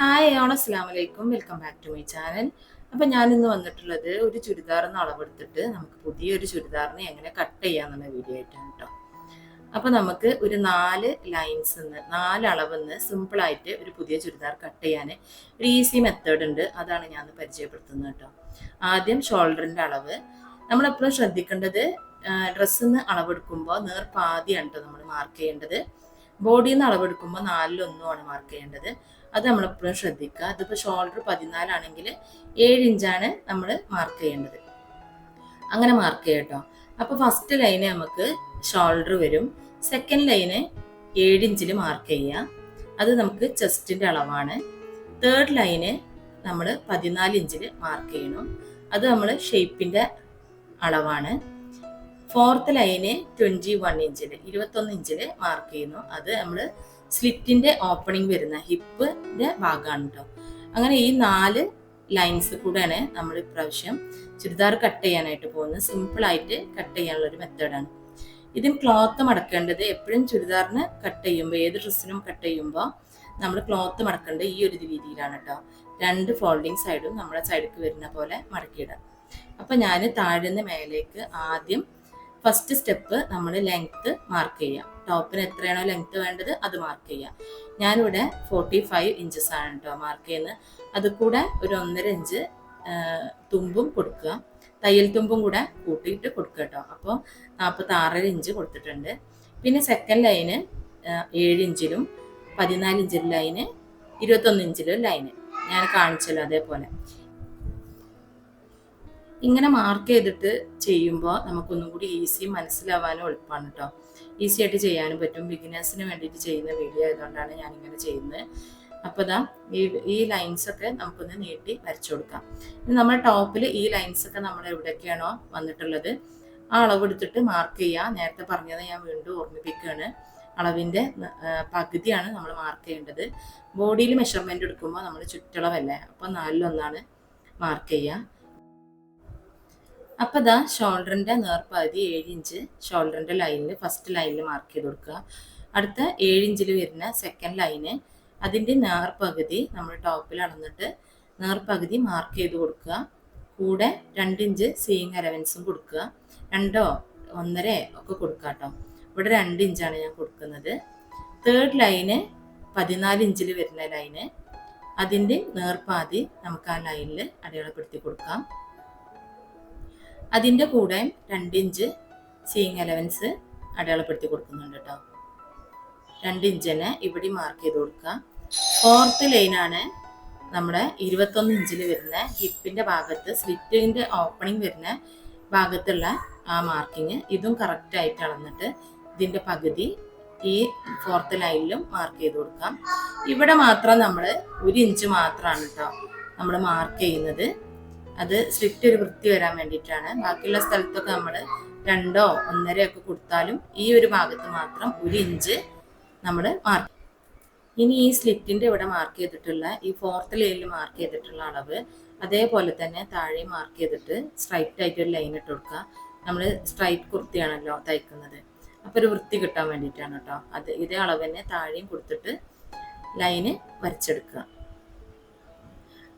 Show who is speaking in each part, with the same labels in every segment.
Speaker 1: Hi ഓൺ അസ്സാം വലൈക്കും welcome back to my channel അപ്പം ഇന്ന് വന്നിട്ടുള്ളത് ഒരു ചുരിദാറിന് അളവെടുത്തിട്ട് നമുക്ക് പുതിയൊരു ചുരിദാറിനെ എങ്ങനെ കട്ട് ചെയ്യാന്നുള്ള വീഡിയോ ആയിട്ടാണ് കേട്ടോ അപ്പം നമുക്ക് ഒരു നാല് ലൈൻസ് നിന്ന് നാല് അളവെന്ന് സിമ്പിളായിട്ട് ഒരു പുതിയ ചുരിദാർ കട്ട് ചെയ്യാൻ ഒരു ഈസി മെത്തേഡ് ഉണ്ട്. അതാണ് ഞാൻ പരിചയപ്പെടുത്തുന്നത് കേട്ടോ ആദ്യം ഷോൾഡറിന്റെ അളവ്. നമ്മളെപ്പോഴും ശ്രദ്ധിക്കേണ്ടത് ഡ്രസ്സിൽ നിന്ന് അളവെടുക്കുമ്പോൾ നേർപ്പാതിയാണ് കേട്ടോ നമ്മൾ മാർക്ക് ചെയ്യേണ്ടത്. ബോഡിയിൽ നിന്ന് അളവെടുക്കുമ്പോൾ നാലിലൊന്നുമാണ് മാർക്ക് ചെയ്യേണ്ടത്. അത് നമ്മളെപ്പോഴും ശ്രദ്ധിക്കുക. അതിപ്പോൾ ഷോൾഡർ പതിനാലാണെങ്കിൽ ഏഴ് ഇഞ്ചാണ് നമ്മൾ മാർക്ക് ചെയ്യേണ്ടത്. അങ്ങനെ മാർക്ക് ചെയ്യട്ടോ അപ്പോൾ ഫസ്റ്റ് ലൈന് നമുക്ക് ഷോൾഡർ വരും. സെക്കൻഡ് ലൈന് ഏഴ് ഇഞ്ചിൽ മാർക്ക് ചെയ്യുക അത് നമുക്ക് ചെസ്റ്റിന്റെ അളവാണ്. തേർഡ് ലൈന് നമ്മൾ പതിനാല് ഇഞ്ചിൽ മാർക്ക് ചെയ്യണം. അത് നമ്മൾ ഷേപ്പിന്റെ അളവാണ്. ഫോർത്ത് ലൈന് ട്വന്റി വൺ ഇഞ്ചിൽ ഇരുപത്തൊന്ന് ഇഞ്ചിൽ മാർക്ക് ചെയ്യുന്നു. അത് നമ്മൾ സ്ലിറ്റിന്റെ ഓപ്പണിംഗ് വരുന്ന ഹിപ്പിന്റെ ഭാഗമാണ് കേട്ടോ അങ്ങനെ ഈ നാല് ലൈൻസ് കൂടെയാണ് നമ്മൾ ഇപ്രാവശ്യം ചുരിദാർ കട്ട് ചെയ്യാനായിട്ട് പോകുന്നത്. സിമ്പിളായിട്ട് കട്ട് ചെയ്യാനുള്ള ഒരു മെത്തേഡാണ് ഇതിന് ക്ലോത്ത് മടക്കേണ്ടത് എപ്പോഴും ചുരിദാറിന് കട്ട് ചെയ്യുമ്പോൾ ഏത് ഡ്രസ്സിനും കട്ട് ചെയ്യുമ്പോൾ നമ്മൾ ക്ലോത്ത് മടക്കേണ്ടത് ഈ ഒരു രീതിയിലാണ് കേട്ടോ രണ്ട് ഫോൾഡിങ് സൈഡും നമ്മുടെ സൈഡിലേക്ക് വരുന്ന പോലെ മടക്കിയിടാം അപ്പം ഞാൻ താഴ്ന്ന് മേലേക്ക് ആദ്യം ഫസ്റ്റ് സ്റ്റെപ്പ് നമ്മൾ ലെങ്ത്ത് മാർക്ക് ചെയ്യാം. ടോപ്പിന് എത്രയാണോ ലെങ്ത്ത് വേണ്ടത് അത് മാർക്ക് ചെയ്യാം. ഞാനിവിടെ ഫോർട്ടി ഫൈവ് ഇഞ്ചസ് ആണ് കേട്ടോ മാർക്ക് ചെയ്യുന്നത്. അത് കൂടെ ഒരു ഒന്നര ഇഞ്ച് തുമ്പും കൊടുക്കുക. തയ്യൽ തുമ്പും കൂടെ കൂട്ടിയിട്ട് കൊടുക്കുക കേട്ടോ അപ്പോൾ നാൽപ്പത്തി ആറര ഇഞ്ച് കൊടുത്തിട്ടുണ്ട്. പിന്നെ സെക്കൻഡ് ലൈന് ഏഴ് ഇഞ്ചിലും പതിനാല് ഇഞ്ചിലും ലൈന് ഇരുപത്തൊന്ന് ഇഞ്ചിലും ലൈന് ഞാൻ കാണിച്ചല്ലോ അതേപോലെ. ഇങ്ങനെ മാർക്ക് ചെയ്തിട്ട് ചെയ്യുമ്പോൾ നമുക്കൊന്നും കൂടി ഈസി മനസ്സിലാവാനും എളുപ്പമാണ് കേട്ടോ ഈസി ആയിട്ട് ചെയ്യാനും പറ്റും. ബിഗിനേഴ്സിന് വേണ്ടിയിട്ട് ചെയ്യുന്ന വീഡിയോ ആയതുകൊണ്ടാണ് ഞാൻ ഇങ്ങനെ ചെയ്യുന്നത്. അപ്പോൾ ഇതാ ഈ ഈ ലൈൻസൊക്കെ നമുക്കൊന്ന് നീട്ടി വരച്ചു കൊടുക്കാം. നമ്മുടെ ടോപ്പിൽ ഈ ലൈൻസൊക്കെ നമ്മൾ എവിടെയൊക്കെയാണോ വന്നിട്ടുള്ളത് ആ അളവ് എടുത്തിട്ട് മാർക്ക് ചെയ്യുക നേരത്തെ പറഞ്ഞത് ഞാൻ വീണ്ടും ഓർമ്മിപ്പിക്കുകയാണ്. അളവിന്റെ പകുതിയാണ് നമ്മൾ മാർക്ക് ചെയ്യേണ്ടത്. ബോഡിയിൽ മെഷർമെന്റ് എടുക്കുമ്പോൾ നമ്മൾ ചുറ്റളവല്ലേ? അപ്പോൾ നാലിലൊന്നാണ് മാർക്ക് ചെയ്യുക അപ്പോൾ ഇതാ ഷോൾഡറിന്റെ നേർപ്പകുതി ഏഴ് ഇഞ്ച് ഷോൾഡറിന്റെ ലൈനിൽ ഫസ്റ്റ് ലൈനിൽ മാർക്ക് ചെയ്ത് കൊടുക്കുക. അടുത്ത ഏഴ് ഇഞ്ചിൽ വരുന്ന സെക്കൻഡ് ലൈന് അതിന്റെ നേർപ്പകുതി നമ്മൾ ടോപ്പിൽ അളന്നിട്ട് നേർപ്പകുതി മാർക്ക് ചെയ്ത് കൊടുക്കുക. കൂടെ രണ്ടിഞ്ച് സീയിങ് അലവൻസും കൊടുക്കുക. രണ്ടോ ഒന്നര ഒക്കെ കൊടുക്കുക കേട്ടോ ഇവിടെ രണ്ട് ഇഞ്ചാണ് ഞാൻ കൊടുക്കുന്നത്. തേർഡ് ലൈന് പതിനാല് ഇഞ്ചിൽ വരുന്ന ലൈന് അതിന്റെ നേർപ്പാതി നമുക്ക് ആ ലൈനിൽ അടയാളപ്പെടുത്തി കൊടുക്കാം. അതിന്റെ കൂടെ രണ്ടിഞ്ച് സീയിങ് അലവൻസ് അടയാളപ്പെടുത്തി കൊടുക്കുന്നുണ്ട് കേട്ടോ. രണ്ടിഞ്ചിനെ ഇവിടെ മാർക്ക് ചെയ്ത് കൊടുക്കുക. ഫോർത്ത് ലൈനാണ് നമ്മുടെ ഇരുപത്തൊന്ന് ഇഞ്ചിൽ വരുന്ന ഹിപ്പിന്റെ ഭാഗത്ത് സ്ലിറ്റിന്റെ ഓപ്പണിംഗ് വരുന്ന ഭാഗത്തുള്ള ആ മാർക്കിങ് ഇതും കറക്റ്റായിട്ട് അളന്നിട്ട് ഇതിന്റെ പകുതി ഈ ഫോർത്ത് ലൈനിലും മാർക്ക് ചെയ്ത് കൊടുക്കാം. ഇവിടെ മാത്രം നമ്മൾ ഒരു ഇഞ്ച് മാത്രമാണ് കേട്ടോ നമ്മൾ മാർക്ക് ചെയ്യുന്നത്. അത് സ്ലിറ്റ് ഒരു വൃത്തി വരാൻ വേണ്ടിയിട്ടാണ്. ബാക്കിയുള്ള സ്ഥലത്തൊക്കെ നമ്മൾ രണ്ടോ ഒന്നരയോ ഒക്കെ കൊടുത്താലും ഈ ഒരു ഭാഗത്ത് മാത്രം ഒരു ഇഞ്ച് നമ്മൾ മാർക്ക് ഇനി ഈ സ്ലിറ്റിന്റെ ഇവിടെ മാർക്ക് ചെയ്തിട്ടുള്ള ഈ ഫോർത്ത് ലൈനിൽ മാർക്ക് ചെയ്തിട്ടുള്ള അളവ് അതേപോലെ തന്നെ താഴെ മാർക്ക് ചെയ്തിട്ട് സ്ട്രൈറ്റ് ആയിട്ട് ലൈൻ ഇട്ട് കൊടുക്കുക. നമ്മൾ സ്ട്രൈറ്റ് കുർത്തിയാണല്ലോ തയ്ക്കുന്നത്. അപ്പോൾ ഒരു വൃത്തി കിട്ടാൻ വേണ്ടിയിട്ടാണ് കേട്ടോ. അത് ഇതേ അളവ് തന്നെ താഴെയും കൊടുത്തിട്ട് ലൈന് വരച്ചെടുക്കുക.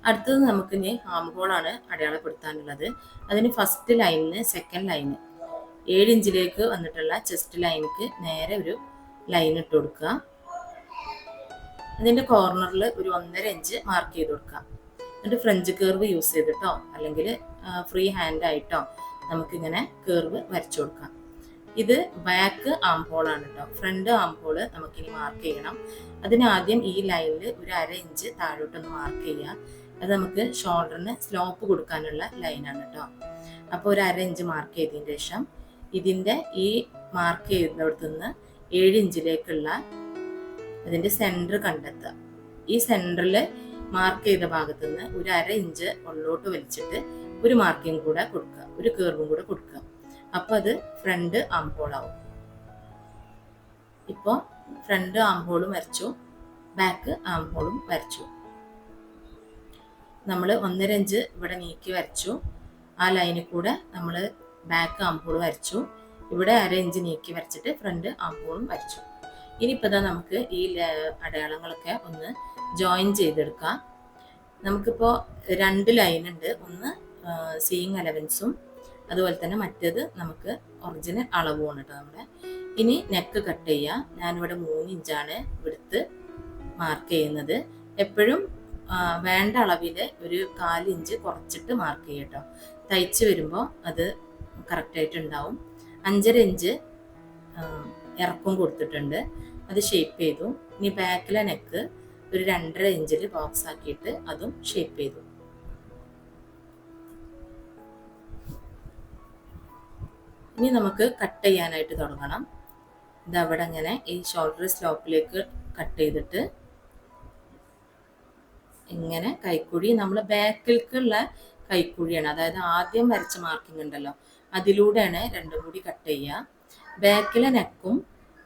Speaker 1: അടുത്തത് നമുക്ക് ഇനി ഹോളാണ് അടയാളപ്പെടുത്താനുള്ളത്. അതിന് ഫസ്റ്റ് ലൈനിന് സെക്കൻഡ് ലൈന് ഏഴ് ഇഞ്ചിലേക്ക് വന്നിട്ടുള്ള ചെസ്റ്റ് ലൈനിക്ക് നേരെ ഒരു ലൈൻ ഇട്ട് കൊടുക്കുക. അതിന്റെ കോർണറിൽ ഒരു ഒന്നര ഇഞ്ച് മാർക്ക് ചെയ്ത് കൊടുക്കുക. എന്നിട്ട് ഫ്രഞ്ച് കേർവ് യൂസ് ചെയ്തിട്ടോ അല്ലെങ്കിൽ ഫ്രീ ഹാൻഡ് ആയിട്ടോ നമുക്കിങ്ങനെ കേർവ് വരച്ചു കൊടുക്കാം. ഇത് ബാക്ക് ആം ആണ് കേട്ടോ ഫ്രണ്ട് ആം നമുക്കിനി മാർക്ക് ചെയ്യണം. അതിനാദ്യം ഈ ലൈനിൽ ഒരു അര ഇഞ്ച് താഴോട്ടൊന്ന് മാർക്ക് ചെയ്യുക. അത് നമുക്ക് ഷോൾഡറിന് സ്ലോപ്പ് കൊടുക്കാനുള്ള ലൈനാണ് കേട്ടോ അപ്പോൾ ഒരു അര ഇഞ്ച് മാർക്ക് ചെയ്തതിന് ശേഷം ഇതിന്റെ ഈ മാർക്ക് ചെയ്യുന്നിടത്തു നിന്ന് ഏഴ് ഇഞ്ചിലേക്കുള്ള അതിന്റെ സെന്റർ കണ്ടെത്തുക. ഈ സെന്ററിൽ മാർക്ക് ചെയ്ത ഭാഗത്തു നിന്ന് ഒരു അര ഇഞ്ച് ഉള്ളോട്ട് വലിച്ചിട്ട് ഒരു മാർക്കിങ് കൂടെ കൊടുക്കുക. ഒരു കേർവും കൂടെ കൊടുക്കുക. അപ്പോൾ അത് ഫ്രണ്ട് ആംഹോളാവും ഇപ്പോൾ ഫ്രണ്ട് ആംഹോളും വരച്ചു. ബാക്ക് ആംഹോളും വരച്ചു. നമ്മൾ ഒന്നര ഇഞ്ച് ഇവിടെ നീക്കി വരച്ചു. ആ ലൈനിൽ കൂടെ നമ്മൾ ബാക്ക് ആംഹോൾ വരച്ചു. ഇവിടെ അര ഇഞ്ച് നീക്കി വരച്ചിട്ട് ഫ്രണ്ട് ആംഹോളും വരച്ചു. ഇനിയിപ്പോൾ നമുക്ക് ഈ അടയാളങ്ങളൊക്കെ ഒന്ന് ജോയിൻ ചെയ്തെടുക്കാം. നമുക്കിപ്പോൾ രണ്ട് ലൈൻ ഉണ്ട്. ഒന്ന് സീയിങ് അലവൻസും അതുപോലെ തന്നെ മറ്റേത് നമുക്ക് ഒറിജിനൽ അളവുമാണ് കേട്ടോ നമ്മുടെ. ഇനി നെക്ക് കട്ട് ചെയ്യുക ഞാനിവിടെ മൂന്ന് ഇഞ്ചാണ് ഇവിടുത്ത് മാർക്ക് ചെയ്യുന്നത്. എപ്പോഴും വേണ്ട അളവിൽ ഒരു കാലിഞ്ച് കുറച്ചിട്ട് മാർക്ക് ചെയ്യുക കേട്ടോ തയ്ച്ച് വരുമ്പോൾ അത് കറക്റ്റായിട്ട് ഉണ്ടാവും. അഞ്ചര ഇഞ്ച് ഇറക്കം കൊടുത്തിട്ടുണ്ട്. അത് ഷേപ്പ് ചെയ്തു. ഇനി ബാക്കിലെ നെക്ക് ഒരു രണ്ടര ഇഞ്ചിൽ ബോക്സ് ആക്കിയിട്ട് അതും ഷേപ്പ് ചെയ്തു. ഇനി നമുക്ക് കട്ട് ചെയ്യാനായിട്ട് തുടങ്ങണം. ഇതവിടെ ഇങ്ങനെ ഈ ഷോൾഡർ സ്ലോപ്പിലേക്ക് കട്ട് ചെയ്തിട്ട് ഇങ്ങനെ കൈക്കുഴി നമ്മൾ ബാക്കിലേക്കുള്ള കൈക്കുഴിയാണ്. അതായത് ആദ്യം വരച്ച മാർക്കിംഗ് ഉണ്ടല്ലോ. അതിലൂടെയാണ് രണ്ടും കൂടി കട്ട് ചെയ്യുക. ബാക്കിലെ നെക്കും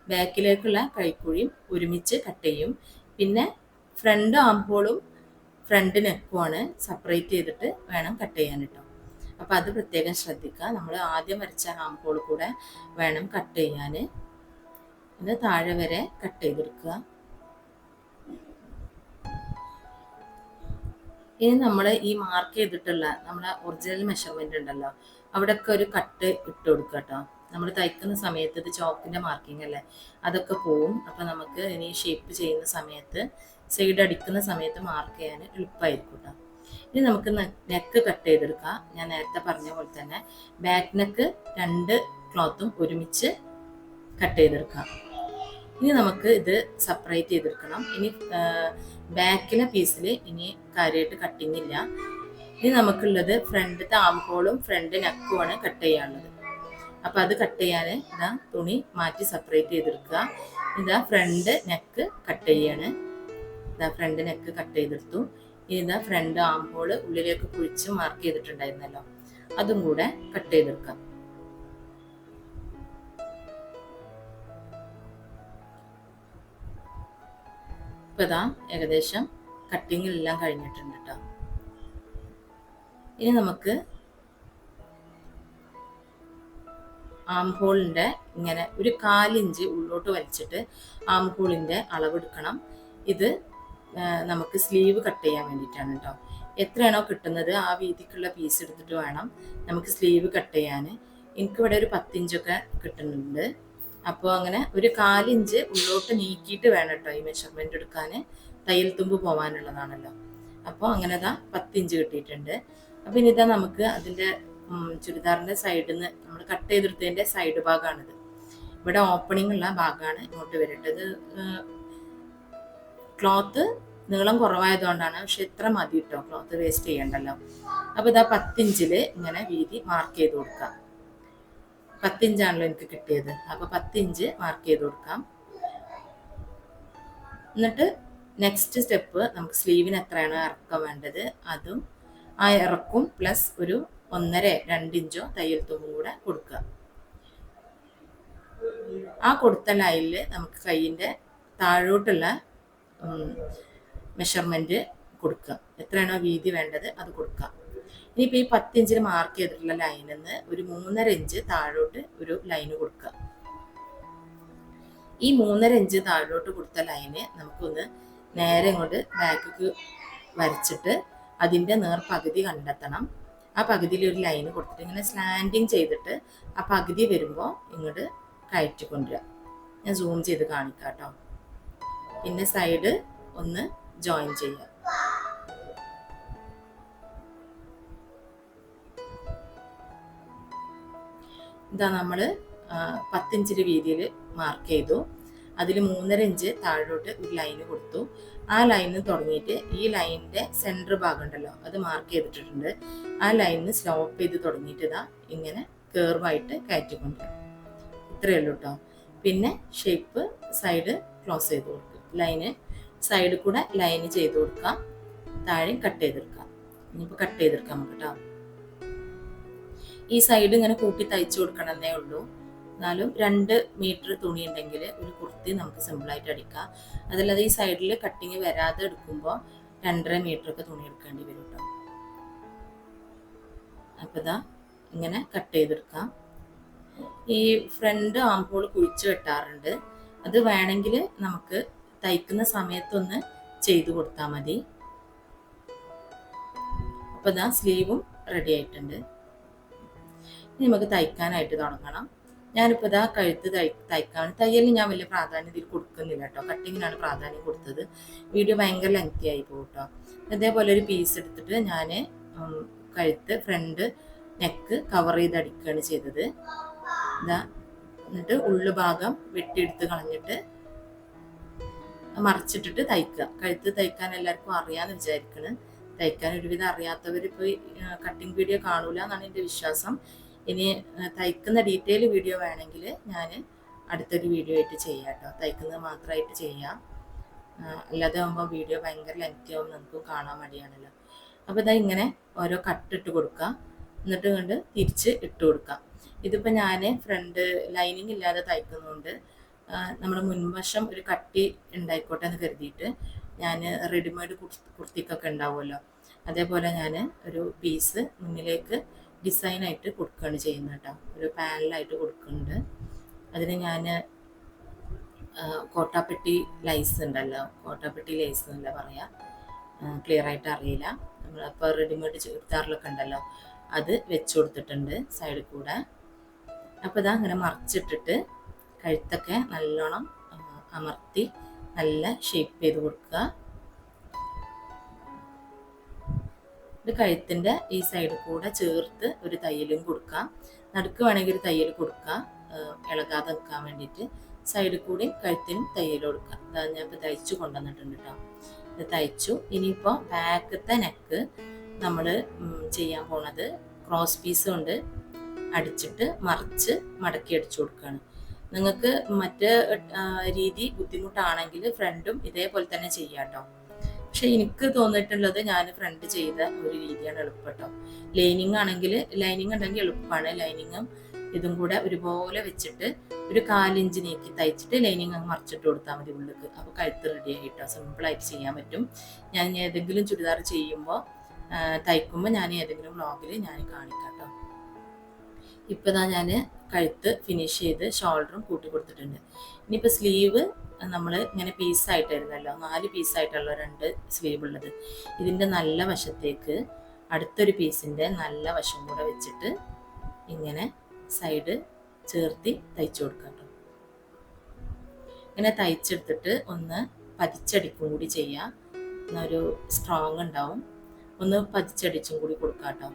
Speaker 1: ബാക്കിലേക്കുള്ള കൈക്കുഴിയും ഒരുമിച്ച് കട്ട് ചെയ്യും. പിന്നെ ഫ്രണ്ട് ആംഹോളും ഫ്രണ്ട് നെക്കുമാണ് സെപ്പറേറ്റ് ചെയ്തിട്ട് വേണം കട്ട് ചെയ്യാൻ അപ്പോൾ അത് പ്രത്യേകം ശ്രദ്ധിക്കുക. നമ്മൾ ആദ്യം വരച്ച ആംഹോൾ കൂടെ വേണം കട്ട് ചെയ്യാൻ ഇത് താഴെ വരെ കട്ട് ചെയ്തെടുക്കുക. ഇനി നമ്മൾ ഈ മാർക്ക് ചെയ്തിട്ടുള്ള നമ്മുടെ ഒറിജിനൽ മെഷർമെന്റ് ഉണ്ടല്ലോ അവിടെയൊക്കെ ഒരു കട്ട് ഇട്ട് കൊടുക്കുക കേട്ടോ നമ്മൾ തയ്ക്കുന്ന സമയത്ത് ഇത് ചോക്കിന്റെ മാർക്കിംഗ് അല്ലേ അതൊക്കെ പോവും. അപ്പോൾ നമുക്ക് ഇനി ഷേപ്പ് ചെയ്യുന്ന സമയത്ത് സൈഡ് അടിക്കുന്ന സമയത്ത് മാർക്ക് ചെയ്യാൻ എളുപ്പമായിരിക്കും കേട്ടോ ഇനി നമുക്ക് നെക്ക് കട്ട് ചെയ്തെടുക്കാം. ഞാൻ നേരത്തെ പറഞ്ഞ പോലെ തന്നെ ബാക്ക് നെക്ക് രണ്ട് ക്ലോത്തും ഒരുമിച്ച് കട്ട് ചെയ്തെടുക്കാം. ഇനി നമുക്ക് ഇത് സെപ്പറേറ്റ് ചെയ്തെടുക്കണം. ഇനി ബാക്കിലെ പീസിൽ ഇനി കാര്യമായിട്ട് കട്ടിങ് ഇല്ല. ഇനി നമുക്കുള്ളത് ഫ്രണ്ടിലത്തെ ആം ഹോളും ഫ്രണ്ട് നെക്കുമാണ് കട്ട് ചെയ്യാനുള്ളത്. അപ്പം അത് കട്ട് ചെയ്യാൻ ഇതാ തുണി മാറ്റി സെപ്പറേറ്റ് ചെയ്തെടുക്കുക. ഇതാ ഫ്രണ്ട് നെക്ക് കട്ട് ചെയ്യാണ്. ഇതാ ഫ്രണ്ട് നെക്ക് കട്ട് ചെയ്തെടുത്തു. ഇതാ ഫ്രണ്ട് ആം ഹോൾ ഉള്ളിലേക്ക് കുഴിച്ച് മാർക്ക് ചെയ്തിട്ടുണ്ടായിരുന്നല്ലോ. അതും കൂടെ കട്ട് ചെയ്തെടുക്കാം ഇപ്പൊ ഇതാ ഏകദേശം കട്ടിങ്ങിലെല്ലാം കഴിഞ്ഞിട്ടുണ്ട് കേട്ടോ ഇനി നമുക്ക് ആം ഹോളിന്റെ ഇങ്ങനെ ഒരു കാലിഞ്ച് ഉള്ളോട്ട് വലിച്ചിട്ട് ആം ഹോളിന്റെ അളവെടുക്കണം. ഇത് നമുക്ക് സ്ലീവ് കട്ട് ചെയ്യാൻ വേണ്ടിയിട്ടാണ് കേട്ടോ എത്രയാണോ കിട്ടുന്നത് ആ വീതിക്കുള്ള പീസ് എടുത്തിട്ട് വേണം നമുക്ക് സ്ലീവ് കട്ട് ചെയ്യാൻ എനിക്കിവിടെ ഒരു പത്തിഞ്ചൊക്കെ കിട്ടുന്നുണ്ട്. അപ്പോൾ അങ്ങനെ ഒരു കാലിഞ്ച് ഉള്ളോട്ട് നീക്കിയിട്ട് വേണം കേട്ടോ ഈ മെഷർമെന്റ് എടുക്കാൻ തയ്യൽ തുമ്പ് പോകാനുള്ളതാണല്ലോ അപ്പോൾ അങ്ങനെ ഇതാ പത്തിഞ്ച് കിട്ടിയിട്ടുണ്ട്. അപ്പം ഇനി ഇതാ നമുക്ക് അതിന്റെ ചുരിദാറിന്റെ സൈഡിൽ നിന്ന് നമ്മൾ കട്ട് ചെയ്തെടുത്തതിന്റെ സൈഡ് ഭാഗമാണിത് ഇവിടെ ഓപ്പണിംഗ് ഉള്ള ഭാഗമാണ് ഇങ്ങോട്ട് വരേണ്ടത്. ക്ലോത്ത് നീളം കുറവായതുകൊണ്ടാണ് പക്ഷെ ഇത്ര മതി കേട്ടോ ക്ലോത്ത് വേസ്റ്റ് ചെയ്യണ്ടല്ലോ. അപ്പോൾ ഇതാ പത്തിഞ്ചിൽ ഇങ്ങനെ വീതി മാർക്ക് ചെയ്ത് കൊടുക്കാം. പത്തിഞ്ചാണല്ലോ എനിക്ക് കിട്ടിയത്. അപ്പോൾ പത്തിഞ്ച് മാർക്ക് ചെയ്ത് കൊടുക്കാം. എന്നിട്ട് നെക്സ്റ്റ് സ്റ്റെപ്പ് നമുക്ക് സ്ലീവിന് എത്രയാണ് ഇറക്കം വേണ്ടത്? അതും ആ ഇറക്കും പ്ലസ് ഒരു ഒന്നര രണ്ടിഞ്ചോ തയ്യൽ തുമ്പും കൂടെ കൊടുക്കുക. ആ കൊടുത്ത ലൈനിൽ നമുക്ക് കൈയിന്റെ താഴോട്ടുള്ള മെഷർമെന്റ് കൊടുക്കുക എത്രയാണോ വീതി വേണ്ടത് അത് കൊടുക്കുക ഇനിയിപ്പോൾ ഈ പത്തിഞ്ചിന് മാർക്ക് ചെയ്തിട്ടുള്ള ലൈനിൽ നിന്ന് ഒരു മൂന്നര ഇഞ്ച് താഴോട്ട് ഒരു ലൈന് കൊടുക്കുക ഈ മൂന്നര ഇഞ്ച് താഴോട്ട് കൊടുത്ത ലൈന് നമുക്കൊന്ന് നേരെ ഇങ്ങോട്ട് ബാക്കിക്ക് വരച്ചിട്ട് അതിന്റെ നേർ പകുതി കണ്ടെത്തണം. ആ പകുതിയിൽ ഒരു ലൈന് കൊടുത്തിട്ട് ഇങ്ങനെ സ്ലാൻഡിങ് ചെയ്തിട്ട് ആ പകുതി വരുമ്പോൾ ഇങ്ങോട്ട് കയറ്റി ഞാൻ സൂം ചെയ്ത് കാണിക്കാം കേട്ടോ പിന്നെ സൈഡ് ഒന്ന് ജോയിൻ ചെയ്യുക. ഇതാ നമ്മൾ പത്തിഞ്ചിന്റെ വീതിയിൽ മാർക്ക് ചെയ്തു. അതിൽ മൂന്നര ഇഞ്ച് താഴോട്ട് ഒരു ലൈന് കൊടുത്തു. ആ ലൈനിൽ തുടങ്ങിയിട്ട് ഈ ലൈനിന്റെ സെന്റർ ഭാഗം ഉണ്ടല്ലോ അത് മാർക്ക് ചെയ്തിട്ടുണ്ട് ആ ലൈനിന് സ്ലോപ്പ് ചെയ്ത് തുടങ്ങിയിട്ട് ഇതാ ഇങ്ങനെ കേർവായിട്ട് കയറ്റിക്കൊണ്ട് ഇത്രയേ ഉള്ളൂ കേട്ടോ പിന്നെ ഷേപ്പ് സൈഡ് ക്ലോസ് ചെയ്ത് കൊടുക്കുക. ലൈന് സൈഡിൽ കൂടെ ലൈന് ചെയ്ത് കൊടുക്കാം. താഴെയും കട്ട് ചെയ്തെടുക്കാം. ഇനിയിപ്പോൾ കട്ട് ചെയ്തെടുക്കാം നമുക്ക് കേട്ടോ ഈ സൈഡ് ഇങ്ങനെ കൂട്ടി തയ്ച്ചു കൊടുക്കണമെന്നേ ഉള്ളൂ. എന്നാലും രണ്ട് മീറ്റർ തുണി ഉണ്ടെങ്കിൽ ഒരു കുർത്തി നമുക്ക് സിമ്പിളായിട്ട് അടിക്കാം. അതല്ലാതെ ഈ സൈഡിൽ കട്ടിങ് വരാതെ എടുക്കുമ്പോൾ രണ്ടര മീറ്റർ ഒക്കെ തുണി എടുക്കേണ്ടി വരും കേട്ടോ അപ്പോൾ ഇതാ ഇങ്ങനെ കട്ട് ചെയ്തെടുക്കാം. ഈ ഫ്രണ്ട് ആംപോൾ കുഴിച്ച് വെട്ടാറുണ്ട്. അത് വേണമെങ്കിൽ നമുക്ക് തയ്ക്കുന്ന സമയത്തൊന്ന് ചെയ്തു കൊടുത്താൽ മതി. അപ്പോൾ ഇതാ സ്ലീവും റെഡി ആയിട്ടുണ്ട്. ഇനി നമുക്ക് തയ്ക്കാനായിട്ട് തുടങ്ങണം. ഞാനിപ്പോൾ ഇതാ കഴുത്ത് തയ് തയ്ക്കാൻ തയ്യലിന് ഞാൻ വലിയ പ്രാധാന്യം ഇതിൽ കൊടുക്കുന്നില്ല കേട്ടോ. കട്ടിങ്ങിനാണ് പ്രാധാന്യം കൊടുത്തത്. വീഡിയോ ഭയങ്കര ലെങ്തി ആയി പോകും കേട്ടോ. അതേപോലെ ഒരു പീസ് എടുത്തിട്ട് ഞാൻ കഴുത്ത് ഫ്രണ്ട് നെക്ക് കവർ ചെയ്ത് അടിക്കുകയാണ് ചെയ്തത്. ഇതാ എന്നിട്ട് ഉള്ളു ഭാഗം വെട്ടിയെടുത്ത് കളഞ്ഞിട്ട് മറിച്ചിട്ടിട്ട് തയ്ക്കുക. കഴുത്ത് തയ്ക്കാൻ എല്ലാവർക്കും അറിയാമെന്ന് വിചാരിക്കണ്. തയ്ക്കാൻ ഒരുവിധം അറിയാത്തവർ ഇപ്പോൾ കട്ടിങ് വീഡിയോ കാണൂല എന്നാണ് എന്റെ വിശ്വാസം. ഇനി തയ്ക്കുന്ന ഡീറ്റെയിൽ വീഡിയോ വേണമെങ്കിൽ ഞാൻ അടുത്തൊരു വീഡിയോ ആയിട്ട് ചെയ്യാം കേട്ടോ. തയ്ക്കുന്നത് മാത്രമായിട്ട് ചെയ്യാം. അല്ലാതെ ആകുമ്പോൾ വീഡിയോ ഭയങ്കര ലെങ്തി ആവും നമുക്ക് കാണാൻ മടിയാണല്ലോ. അപ്പോൾ ഇതാ ഇങ്ങനെ ഓരോ കട്ടിട്ട് കൊടുക്കുക എന്നിട്ട് കൊണ്ട് തിരിച്ച് ഇട്ട് കൊടുക്കാം. ഇതിപ്പോൾ ഞാൻ ഫ്രണ്ട് ലൈനിങ് ഇല്ലാതെ തയ്ക്കുന്നതുകൊണ്ട് നമ്മുടെ മുൻവശം ഒരു കട്ടി ഉണ്ടായിക്കോട്ടെ എന്ന് കരുതിയിട്ട് ഞാൻ റെഡിമെയ്ഡ് കുർത്തിക്കൊക്കെ ഉണ്ടാവുമല്ലോ. അതേപോലെ ഞാൻ ഒരു പീസ് മുന്നിലേക്ക് ഡിസൈനായിട്ട് കൊടുക്കുകയാണ് ചെയ്യുന്നത് കേട്ടോ. ഒരു പാനലായിട്ട് കൊടുക്കുന്നുണ്ട്. അതിന് ഞാൻ കോട്ടാപ്പെട്ടി ലൈസ് ഉണ്ടല്ലോ. കോട്ടാപ്പെട്ടി ലൈസ് എന്നല്ല പറയാ? ക്ലിയർ ആയിട്ട് അറിയില്ല. നമ്മളിപ്പോൾ റെഡിമെയ്ഡ് ചുരിദാറിലൊക്കെ ഉണ്ടല്ലോ. അത് വെച്ച് കൊടുത്തിട്ടുണ്ട് സൈഡിൽ കൂടെ. അപ്പോൾ ഇതാ അങ്ങനെ മറിച്ചിട്ടിട്ട് കഴുത്തൊക്കെ നല്ലോണം അമർത്തി നല്ല ഷേപ്പ് ചെയ്ത് കൊടുക്കുക. ഇത് കഴുത്തിന്റെ ഈ സൈഡിൽ കൂടെ ചേർത്ത് ഒരു തയ്യലും കൊടുക്കാം നടുക്ക് വേണമെങ്കിൽ ഒരു തയ്യൽ കൊടുക്കുക. ഇളകാതെ നിൽക്കാൻ വേണ്ടിയിട്ട് സൈഡിൽ കൂടി കഴുത്തിനും തയ്യൽ കൊടുക്കുക. അതാ ഞാൻ ഇപ്പോൾ തയ്ച്ചു കൊണ്ടുവന്നിട്ടുണ്ട് കേട്ടോ ഇത് തയ്ച്ചു. ഇനിയിപ്പോൾ ബാക്കത്തെ നെക്ക് നമ്മൾ ചെയ്യാൻ പോണത് ക്രോസ് പീസ് കൊണ്ട് അടിച്ചിട്ട് മറിച്ച് മടക്കി അടിച്ചു കൊടുക്കുകയാണ്. നിങ്ങൾക്ക് മറ്റ് രീതി ബുദ്ധിമുട്ടാണെങ്കിൽ ഫ്രണ്ടും ഇതേപോലെ തന്നെ ചെയ്യാട്ടോ. പക്ഷെ എനിക്ക് തോന്നിയിട്ടുള്ളത് ഞാൻ ഫ്രണ്ട് ചെയ്ത ഒരു രീതിയാണ് എളുപ്പട്ടോ. ലൈനിങ് ആണെങ്കിൽ ലൈനിങ് ഉണ്ടെങ്കിൽ എളുപ്പമാണ്. ലൈനിങ്ങും ഇതും കൂടെ ഒരുപോലെ വെച്ചിട്ട് ഒരു കാലിഞ്ച് നീക്കി തയ്ച്ചിട്ട് ലൈനിങ് അങ്ങ് മറിച്ചിട്ട് കൊടുത്താൽ മതി ഉള്ളിക്ക് അപ്പോൾ കഴുത്ത് റെഡി ആയിട്ടോ. സിമ്പിളായിട്ട് ചെയ്യാൻ പറ്റും. ഞാൻ ഏതെങ്കിലും ചുരിദാർ ചെയ്യുമ്പോൾ തയ്ക്കുമ്പോൾ ഞാൻ ഏതെങ്കിലും വ്ളോഗിൽ ഞാൻ കാണിക്കാം കേട്ടോ. ഇപ്പം ഇതാ ഞാൻ കഴുത്ത് ഫിനിഷ് ചെയ്ത് ഷോൾഡറും കൂട്ടി കൊടുത്തിട്ടുണ്ട്. ഇനിയിപ്പോൾ സ്ലീവ് നമ്മൾ ഇങ്ങനെ പീസായിട്ടായിരുന്നല്ലോ നാല് പീസായിട്ടുള്ള രണ്ട് സ്ലീവ് ഉള്ളത്. ഇതിന്റെ നല്ല വശത്തേക്ക് അടുത്തൊരു പീസിന്റെ നല്ല വശം കൂടെ വെച്ചിട്ട് ഇങ്ങനെ സൈഡ് ചേർത്തി തയ്ച്ചു കൊടുക്കാം ഇങ്ങനെ തയ്ച്ചെടുത്തിട്ട് ഒന്ന് പതിച്ചടിക്കും കൂടി ചെയ്യാം. എന്നൊരു സ്ട്രോങ് ഉണ്ടാവും. ഒന്ന് പതിച്ചടിച്ചും കൂടി കൊടുക്കാം കേട്ടോ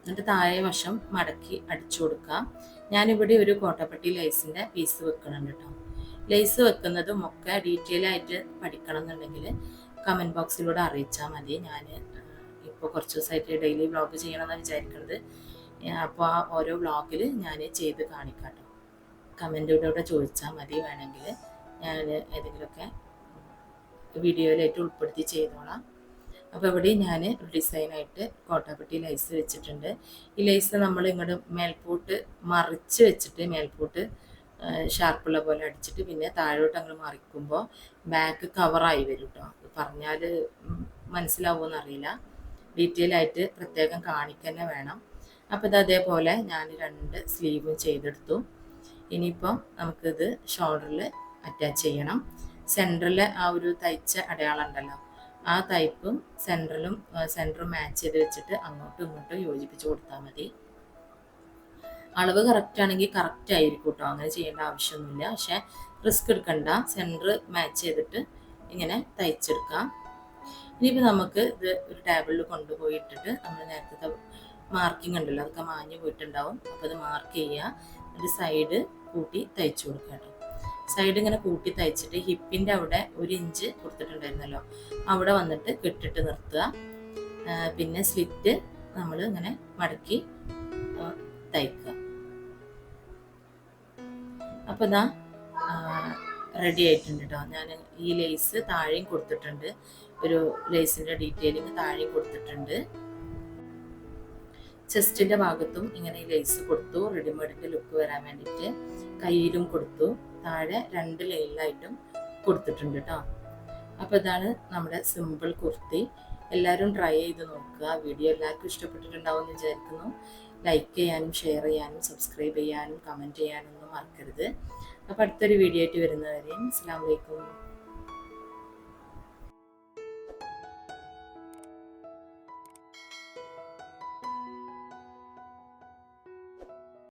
Speaker 1: എന്നിട്ട് താഴെ വശം മടക്കി അടിച്ചു കൊടുക്കുക. ഞാനിവിടെ ഒരു കോട്ടപ്പട്ടി ലേസിന്റെ പീസ് വെക്കുന്നുണ്ട് കേട്ടോ. ലേസ് വെക്കുന്നതും ഒക്കെ ഡീറ്റെയിൽ ആയിട്ട് പഠിക്കണം എന്നുണ്ടെങ്കിൽ കമന്റ് ബോക്സിലൂടെ അറിയിച്ചാൽ മതി. ഞാൻ ഇപ്പോൾ കുറച്ച് ദിവസമായിട്ട് ഡെയിലി വ്ളോഗ് ചെയ്യണമെന്നാണ് വിചാരിക്കുന്നത് അപ്പോൾ ആ ഓരോ വ്ളോഗിൽ ഞാൻ ചെയ്ത് കാണിക്കാം കമന്റിലൂടെ ചോദിച്ചാൽ മതി. വേണമെങ്കിൽ ഞാൻ ഏതെങ്കിലുമൊക്കെ വീഡിയോയിലായിട്ട് ഉൾപ്പെടുത്തി ചെയ്തോളാം. അപ്പോൾ ഇവിടെ ഞാൻ ഒരു ഡിസൈനായിട്ട് കോട്ടാപ്പെട്ടി ലൈസ് വെച്ചിട്ടുണ്ട്. ഈ ലൈസ് നമ്മൾ ഇങ്ങോട്ട് മേൽപോട്ട് മറിച്ച് വെച്ചിട്ട് മേൽപോട്ട് ഷാർപ്പുള്ള പോലെ അടിച്ചിട്ട് പിന്നെ താഴോട്ട് അങ്ങ് മറിക്കുമ്പോൾ ബാക്ക് കവറായി വരും കേട്ടോ പറഞ്ഞാൽ മനസ്സിലാവുമെന്ന് അറിയില്ല. ഡീറ്റെയിൽ ആയിട്ട് പ്രത്യേകം കാണിക്കന്നെ വേണം. അപ്പോൾ ഇത് അതേപോലെ ഞാൻ രണ്ട് സ്ലീവും ചെയ്തെടുത്തു. ഇനിയിപ്പം നമുക്കിത് ഷോൾഡറിൽ അറ്റാച്ച് ചെയ്യണം. സെന്ററിൽ ആ ഒരു തയ്ച്ച അടയാളം ഉണ്ടല്ലോ. ആ തൈപ്പും സെൻട്രലും സെന്ററും മാച്ച് ചെയ്ത് വെച്ചിട്ട് അങ്ങോട്ടും ഇങ്ങോട്ടും യോജിപ്പിച്ച് കൊടുത്താൽ മതി. അളവ് കറക്റ്റ് ആണെങ്കിൽ കറക്റ്റ് ആയിരിക്കും കേട്ടോ അങ്ങനെ ചെയ്യേണ്ട ആവശ്യമൊന്നുമില്ല. പക്ഷെ റിസ്ക് എടുക്കണ്ട. സെന്റർ മാച്ച് ചെയ്തിട്ട് ഇങ്ങനെ തയ്ച്ചെടുക്കാം. ഇനിയിപ്പോൾ നമുക്ക് ഇത് ഒരു ടേബിളിൽ കൊണ്ടുപോയിട്ടിട്ട് നമ്മൾ നേരത്തെ മാർക്കിംഗ് ഉണ്ടല്ലോ അതൊക്കെ മാഞ്ഞു പോയിട്ടുണ്ടാവും. അപ്പോൾ അത് മാർക്ക് ചെയ്യുക. ഒരു സൈഡ് കൂട്ടി തയ്ച്ചു കൊടുക്കാം കേട്ടോ സൈഡ് ഇങ്ങനെ കൂട്ടി തയ്ച്ചിട്ട് ഹിപ്പിന്റെ അവിടെ ഒരു ഇഞ്ച് കൊടുത്തിട്ടുണ്ടായിരുന്നല്ലോ. അവിടെ വന്നിട്ട് കെട്ടിട്ട് നിർത്തുക. പിന്നെ സ്ലിറ്റ് നമ്മൾ ഇങ്ങനെ മടക്കി തയ്ക്കുക. അപ്പോൾ ഇതാ റെഡി ആയിട്ടുണ്ട് കേട്ടോ ഞാൻ ഈ ലേസ് താഴെയും കൊടുത്തിട്ടുണ്ട്. ഒരു ലേസിന്റെ ഡീറ്റെയിലിങ് താഴെയും കൊടുത്തിട്ടുണ്ട്. ചെസ്റ്റിന്റെ ഭാഗത്തും ഇങ്ങനെ ലേസ് കൊടുത്തു. റെഡിമെയ്ഡിന്റെ ലുക്ക് വരാൻ വേണ്ടിയിട്ട്. കയ്യിലും കൊടുത്തു. താഴെ രണ്ട് ലൈനിലായിട്ടും കൊടുത്തിട്ടുണ്ട് കേട്ടോ അപ്പോൾ ഇതാണ് നമ്മുടെ സിമ്പിൾ കുർത്തി. എല്ലാവരും ട്രൈ ചെയ്ത് നോക്കുക. വീഡിയോ എല്ലാവർക്കും ഇഷ്ടപ്പെട്ടിട്ടുണ്ടാവും എന്ന് വിചാരിക്കുന്നു. ലൈക്ക് ചെയ്യാനും ഷെയർ ചെയ്യാനും സബ്സ്ക്രൈബ് ചെയ്യാനും കമന്റ് ചെയ്യാനും ഒന്നും മറക്കരുത്. അപ്പോൾ അടുത്തൊരു വീഡിയോ ആയിട്ട് വരുന്നവരെയും അസ്സാം വലൈക്കും